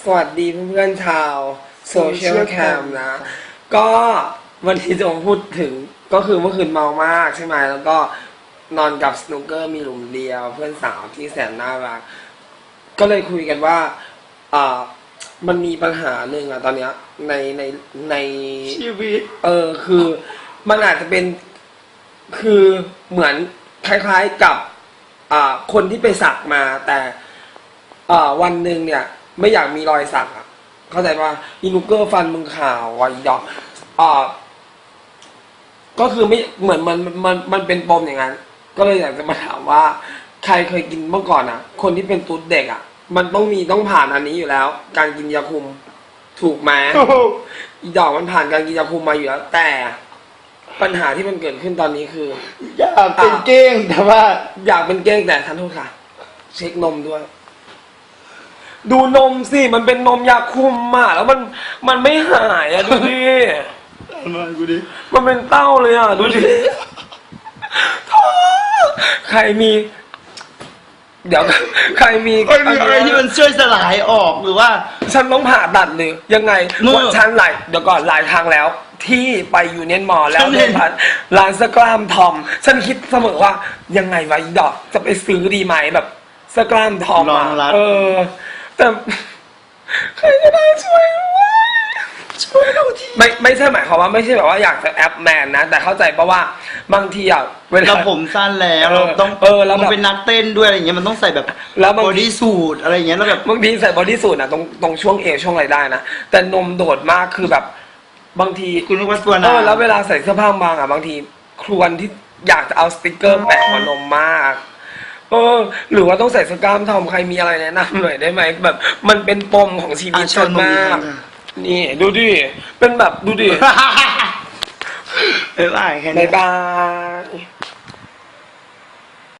สวัสดีเพื่อนๆชาวโซเชียลแคมนะ ก็วันนี้จะมาพูดถึงก็คือเมื่อคืนเมามากใช่ไหมแล้วก็นอนกับสนุกเกอร์มีหลุมเดียวเพื่อนสาวที่แสนน่ารัก ก็เลยคุยกันว่าอ่ามันมีปัญหาหนึ่งอะตอนเนี้ยในในในชีวิต เออคือมันอาจจะเป็นคือเหมือนคล้ายๆกับอ่าคนที่ไปสักมาแต่อ่าวันหนึ่งเนี่ย ไม่อยากมีรอยสักอะเข้าใจป่ะอินูเกอร์ฟันมึงขาวอะอีดอกอ่าก็คือไม่เหมือนมันมันมันเป็นปมอย่างนั้น ก็เลยอยากจะมาถามว่า ใครเคยกินเมื่อก่อนอะ คนที่เป็นตุ๊ดเด็กอะ มันต้องมีต้องผ่านอันนี้อยู่แล้ว การกินยาคุม ถูกไหมอีดอกมันผ่านการกินยาคุมมาอยู่แล้ว แต่ปัญหาที่มันเกิดขึ้นตอนนี้คือ อยากเป็นเก้งแต่ว่า อยากเป็นเก้งแต่ทันโทษค่ะ เช็คนมด้วย ดูนมสิ มันเป็นนมยาคุมอะแล้วมันมันไม่หายอะดูดิมากูดิมันเป็นเต้าเลยอะดูดิท้อใครมี เดี๋ยวใครมีไม่มีอะไรที่มันช่วยสลายออกหรือว่า ฉันต้องผ่าตัดหรือยังไงเมื่อวันฉันหลายเดี๋ยวก่อนหลายครั้งแล้ว ที่ไปยูเนียนมอลแล้ฉัวนเห็เดิน นผ่านร้านสกรามทอม ฉันคิดเสมอว่ายังไงวะอีดอกจะไปซื้อดีไหมแบบสกรามทอมลออะงรัดเออ แต่ใครก็ได้ช่วยด้วยช่วยเราทีไม่ไม่ใช่หมายความว่าไม่ใช่แบบว่าอยากจะแอปแมนนะ แต่เข้าใจปะว่าบางทีอะเวลา เราผมสั้นแล้วเออเราต้องเออแล้วแบบมันเป็นนักเต้นด้วยอะไรอย่างเงี้ยมันต้องใส่แบบแล้วบางบอดี้สูทอะไรอย่างเงี้ยแล้วแบบบางทีใส่บอดี้สูทนะตรงตรงช่วงเอวช่วงอะไรได้นะแต่นมโดดมากคือแบบบางที คุณนึกว่าตัวเอนาอแล้วเวลาใส่เสื้อผ้าบางอะบางทีครวนที่อยากจะเอาสติกเกอร์แปะหัวนมมาก เออ หรือว่าต้องใส่สกล้ามทอมใครมีอะไรแนะนำหน่อยได้ไหมแบบ มันเป็นปมของชีวิตอะชฉัวนนนมมากอีกแล้วนะนี่ ดูดิ เป็นแบบดูดิเออไอ้แค่บานี้ยบาย